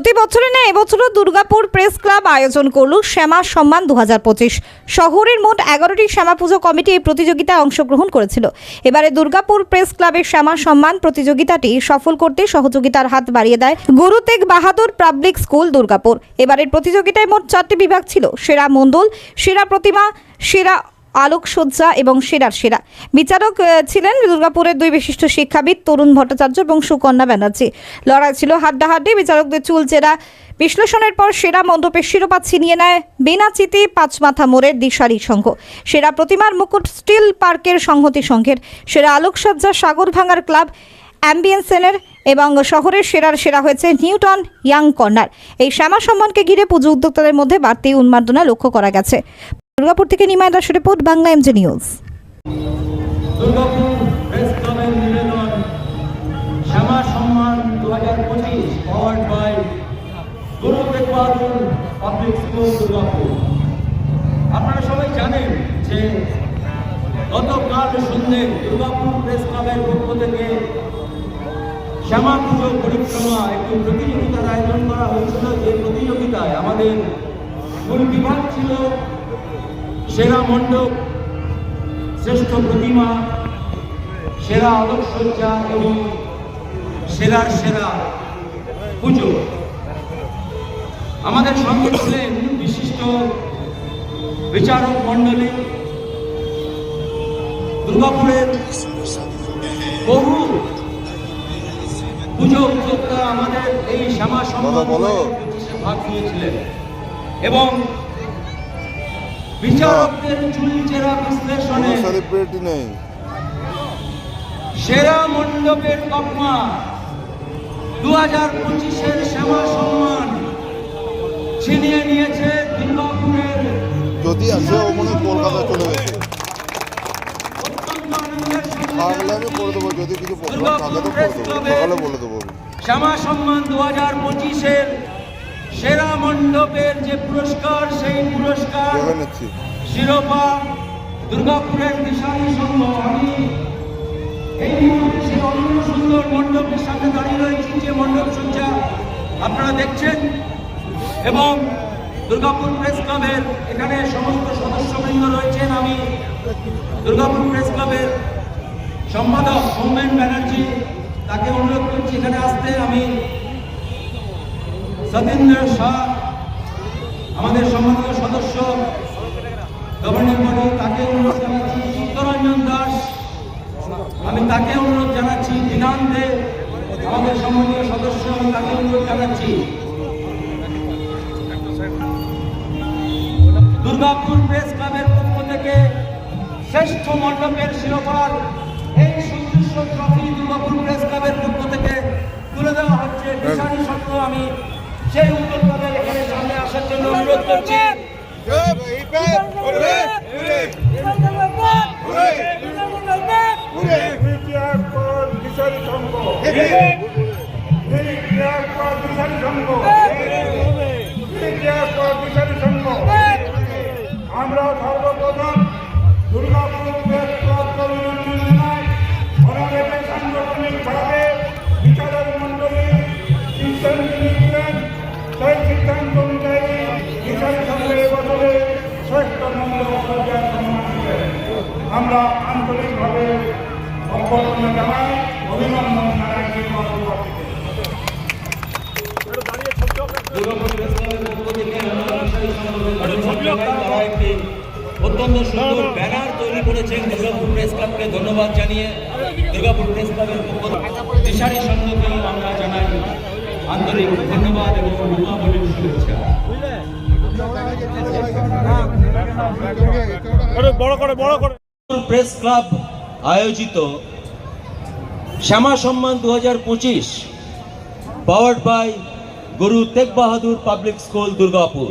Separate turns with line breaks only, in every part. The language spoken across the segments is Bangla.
প্রতি বছরে ন্যায় এবছরও দুর্গাপুর প্রেস ক্লাব আয়োজন করল শ্যামা সম্মান দু হাজার পঁচিশ। শহরের মোট এগারোটি শ্যামা পুজো কমিটি এই প্রতিযোগিতায় অংশগ্রহণ করেছিল। এবারে দুর্গাপুর প্রেস ক্লাবের শ্যামা সম্মান প্রতিযোগিতাটি সফল করতে সহযোগিতার হাত বাড়িয়ে দেয় গুরু তেগ বাহাদুর পাবলিক স্কুল দুর্গাপুর। এবারের প্রতিযোগিতায় মোট চারটি বিভাগ ছিল, সেরা মণ্ডল, সেরা প্রতিমা, সেরা আলোকসজ্জা এবং সেরার সেরা। বিচারক ছিলেন দুর্গাপুরের দুই বিশিষ্ট শিক্ষাবিদ তরুণ ভট্টাচার্য এবং সুকন্যা ব্যানার্জি। লড়াই ছিল হাড্ডাহাড্ডি, বিচারকদের চুলচেরা বিশ্লেষণের পর সেরা মণ্ডপের শিরোপা ছিনিয়ে নেয় বেনাচিতি পাঁচমাথা মোড়ের দিশারি সংঘ। সেরা প্রতিমার মুকুট স্টিল পার্কের সংহতি সংঘের। সেরা আলোকসজ্জা সাগর ভাঙার ক্লাব অ্যাম্বিয়েন্সেনের এবং শহরের সেরার সেরা হয়েছে নিউটন ইয়াং কর্নার। এই শ্যামা সম্মানকে ঘিরে পুজো উদ্যোক্তাদের মধ্যে বাড়তি উন্মাদনা লক্ষ্য করা গেছে। দুর্গাপুর থেকে Nimai Das report, Bangla MG news.
Durgapur press Shyama Samman পঁচিশ আপনারা সবাই জানেন যে গতকাল সন্ধ্যে দুর্গাপুর প্রেস ক্লাবের পক্ষ থেকে শ্যামা পুজো পরিক্রমা একটি প্রতিযোগিতার আয়োজন করা হয়েছিল। যে প্রতিযোগিতায় আমাদের মূল বিভাগ ছিল সেরা মণ্ডপ শ্রেষ্ঠ প্রতিমা সেরা আলোকসজ্জা এবং সেরার সেরা পুজো। আমাদের সঙ্গে ছিলেন বিশিষ্ট বিচারক মণ্ডলী দুর্গাপুরের বহু পুজো উদ্যোক্তা আমাদের এই শ্যামা
দাদা,
ভাগ নিয়েছিলেন। এবং বিচারকদের চুলচেরা বিশ্লেষণে
সেলিব্রিটি নেই।
সেরা মণ্ডপের তকমা দু হাজার পঁচিশের শ্যামা সম্মান ছিনিয়ে নিয়েছে দুর্গাপুরের
যদি আসে ও মনে কলকাতা চলে গেছে। থাকলে আমি করে দেবো যদি কিছু প্রোগ্রাম থাকে তো করে দেবো। সকালে বলে দেবো।
শ্যামা সম্মান দু হাজার পঁচিশের সেরা মণ্ডপের যে পুরস্কার সেই পুরস্কার শিরোপা দুর্গাপুরের দিশারি সংঘ। আমি এই মুহূর্তে সেই অন্য সুন্দর মণ্ডপের সামনে দাঁড়িয়ে রয়েছি যে মণ্ডপ সজ্জা আপনারা দেখছেন। এবং দুর্গাপুর প্রেস ক্লাবের এখানে সমস্ত সদস্যবৃন্দ রয়েছেন। আমি দুর্গাপুর প্রেস ক্লাবের সম্পাদক সৌমেন ব্যানার্জি তাকে অনুরোধ করছি এখানে আসতে। আমি সতীন্দ্র শাহ আমাদের সম্মানিত সদস্য গভর্নিং বডি তাকে অনুরোধ জানাচ্ছি চিত্তরঞ্জন দাস আমি তাকে অনুরোধ জানাচ্ছি দিনান দে আমাদের সম্মানীয় সদস্য আমি তাকে অনুরোধ জানাচ্ছি। দুর্গাপুর প্রেস ক্লাবের পক্ষ থেকে শ্রেষ্ঠ মণ্ডপের শিরোপার এই সুদৃশ্য ট্রফি দুর্গাপুর প্রেস ক্লাবের পক্ষ থেকে তুলে দেওয়া হচ্ছে। বিশালী সত্য আমি সেই উদ্যোক্তাদের এখানে সামনে আসার জন্য অনুরোধ করছি
সংঘ সংঘ আমরা আন্তরিকভাবে অভ্যর্থনা জানাই অভিনন্দন জানাই
অত্যন্ত সুন্দর ব্যানার তৈরি করেছেন দুর্গাপুর প্রেস ক্লাবকে ধন্যবাদ জানিয়ে দুর্গাপুর প্রেস ক্লাবের পক্ষ দিশারি সংঘকেও আমরা জানাই আন্তরিক ধন্যবাদ এবং দীপাবলির শুভেচ্ছা। প্রেস ক্লাব আয়োজিত শ্যামা সম্মান দু হাজার পঁচিশ powered by Guru Tegh Bahadur public school Durgapur.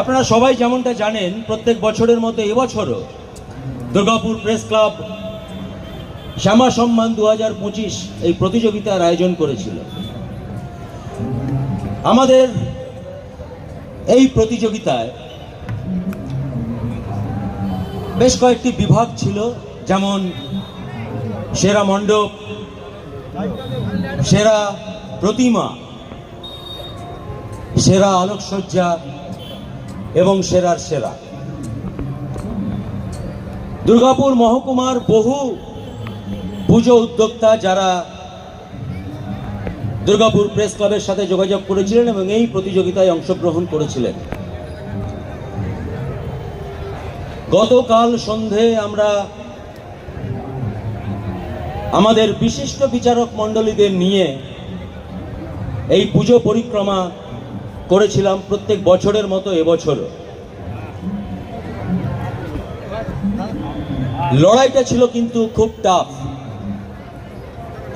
আপনারা সবাই যেমনটা জানেন, প্রত্যেক বছরের মতো এবছরও দুর্গাপুর প্রেস ক্লাব শ্যামা সম্মান দু হাজার পঁচিশ এই প্রতিযোগিতার আয়োজন করেছিল। আমাদের এই প্রতিযোগিতায় বেশ কয়েকটি বিভাগ ছিল, যেমন সেরা মণ্ডপ, সেরা প্রতিমা,
সেরা আলোকসজ্জা এবং সেরার সেরা। দুর্গাপুর মহকুমার বহু পুজো উদ্যোক্তা যারা দুর্গাপুর প্রেস ক্লাবের সাথে যোগাযোগ করেছিলেন এবং এই প্রতিযোগিতায় অংশগ্রহণ করেছিলেন। গতকাল সন্ধে আমরা আমাদের বিশিষ্ট বিচারক মণ্ডলীদের নিয়ে এই পুজো পরিক্রমা করেছিলাম প্রত্যেক বছরের মতো এবছরও। লড়াইটা ছিল কিন্তু খুব টাফ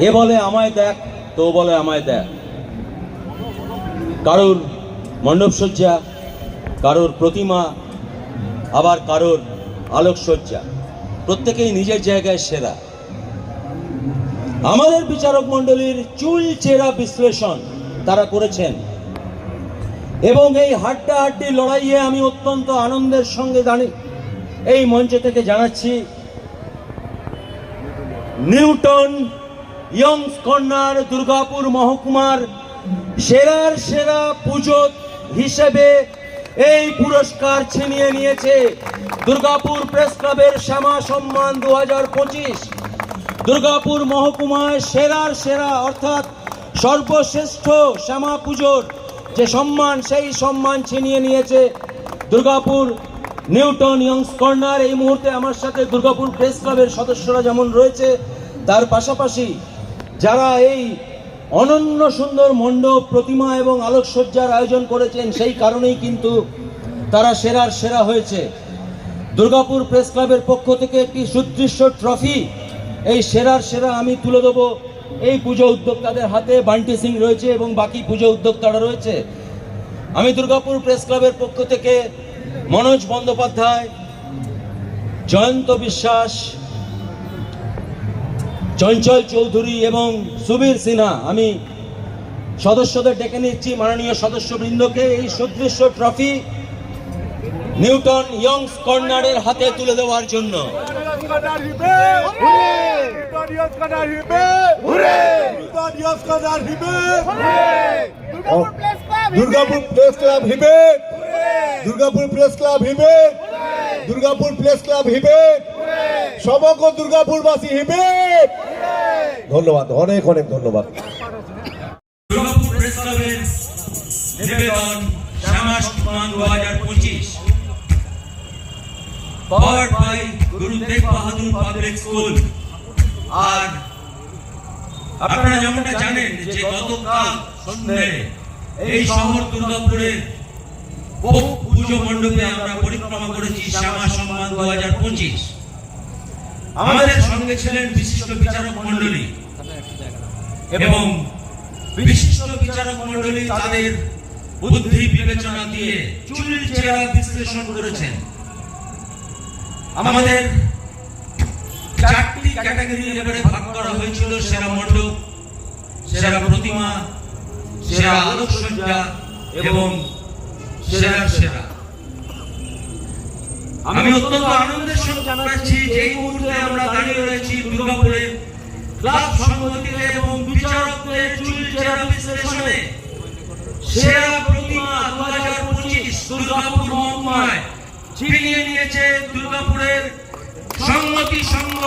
এ বলে আমায় দেখ, তো বলে আমায় দেখ। কারোর মণ্ডপসজ্জা, কারোর প্রতিমা আবার কারোর আলোকসজ্জা, প্রত্যেকেই নিজের জায়গায় সেরা। আমাদের বিচারক মণ্ডলীর চুল চেরা বিশ্লেষণ তারা করেছেন। এবং এই হাড্ডাহাড্ডি লড়াইয়ে আমি অত্যন্ত আনন্দের সঙ্গে দাঁড়িয়ে এই মঞ্চ থেকে জানাচ্ছি, নিউটন, ইয়ংস কর্নার, দুর্গাপুর মহকুমার সেরার সেরা পুজো হিসেবে এই পুরস্কার ছিনিয়ে নিয়েছে দুর্গাপুর প্রেস ক্লাবের শ্যামা সম্মান দু হাজার পঁচিশ। দুর্গাপুর মহকুমায় সেরার সেরা, অর্থাৎ সর্বশ্রেষ্ঠ শ্যামা পুজোর যে সম্মান, সেই সম্মান ছিনিয়ে নিয়েছে দুর্গাপুর নিউটন ইয়ংস কর্নার। এই মুহূর্তে আমার সাথে দুর্গাপুর প্রেস ক্লাবের সদস্যরা যেমন রয়েছে, তার পাশাপাশি যারা এই অনন্য সুন্দর মণ্ডপ, প্রতিমা এবং আলোকসজ্জার আয়োজন করেছেন, সেই কারণেই কিন্তু তারা সেরার সেরা হয়েছে। দুর্গাপুর প্রেস ক্লাবের পক্ষ থেকে একটি সুদৃশ্য ট্রফি, এই সেরার সেরা আমি তুলে দেবো। এই পুজো উদ্যোক্তাদের হাতে বান্টি সিং রয়েছে এবং বাকি পুজো উদ্যোক্তারা রয়েছে। আমি দুর্গাপুর প্রেস ক্লাবের পক্ষ থেকে মনোজ বন্দ্যোপাধ্যায়, জয়ন্ত বিশ্বাস চঞ্চল চৌধুরী এবং সুবীর সিনহা, আমি সদস্যদের ডেকে নিচ্ছি, মাননীয় সদস্যবৃন্দকে। এই সুদৃশ্য ট্রফি নিউটন ইয়ংস কর্নারের হাতে তুলে দেওয়ার জন্য।
দুর্গাপুর প্রেস ক্লাব হিবে। দুর্গাপুর প্রেস ক্লাব হিবে। দুর্গাপুর প্রেস ক্লাব হিবে। সমগ্র দুর্গাপুরবাসী হিবে। ধন্যবাদ, অনেক অনেক ধন্যবাদ।
আপনারা যেমনটা জানেন যে গতকাল সন্ধ্যে এই শহর দুর্গাপুরের বহু পুজো মণ্ডপে আমরা পরিক্রমা করেছি শ্যামা সম্মান দু হাজার পঁচিশ। আমাদের সঙ্গে ছিলেন বিশিষ্ট বিচারক মণ্ডলী। এবং বিশিষ্ট বিচারক মণ্ডলী তাদের বুদ্ধি বিবেচনা দিয়ে চুল চেরা বিশ্লেষণ করেছেন। আমাদের চারটি ক্যাটাগরি এবারে ভাগ করা হয়েছিল সেরা মণ্ডপ সেরা প্রতিমা সেরা আলোকসজ্জা এবং সেরা সেরা। আমি অত্যন্ত আনন্দের সঙ্গে জানাচ্ছি যে এই মুহূর্তে আমরা দাঁড়িয়ে রয়েছি দুর্গাপুরে ক্লাব সংহতিতে এবং বিচারকদের চুল চেরা বিশ্লেষণে সেরা প্রতিমা দু হাজার পঁচিশ দুর্গাপুর মহকুমায় ছিনিয়ে নিয়েছে দুর্গাপুরের সংহতি সংঘ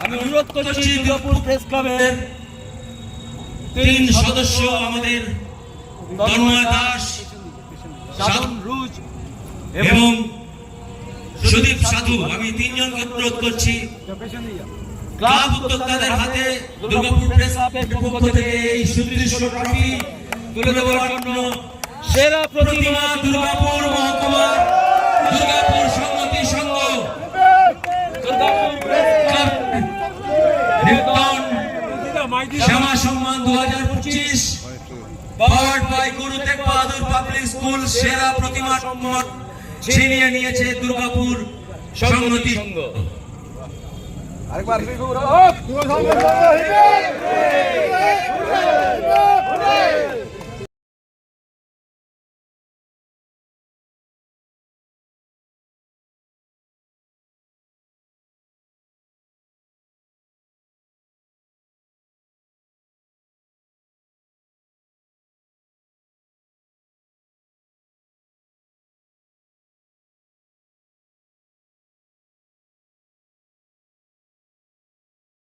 আমি অনুরোধ করছি দুর্গাপুর প্রেস ক্লাবের তিন সদস্য আমাদের তন্ময় দাস সাধন রুজ এবং সুদীপ সাধু। আমি তিনজনকে অনুরোধ করছি। ক্লাব উদ্যোক্তাদের হাতে দুর্গাপুর প্রেস ক্লাবের পক্ষ থেকে এই সুদৃশ্য ট্রফি তুলে দেওয়ার জন্য সেরা প্রতিমা দুর্গাপুর মহকুমা Durgapur Sanhati Sangha Durgapur press club Newton Shyama Samman দু হাজার পঁচিশ। Powered by Guru Tegh Bahadur public school সেরা প্রতিমা সম্মান ছিনিয়ে নিয়েছে দুর্গাপুর সংহতি। সংঘ
আরেকবার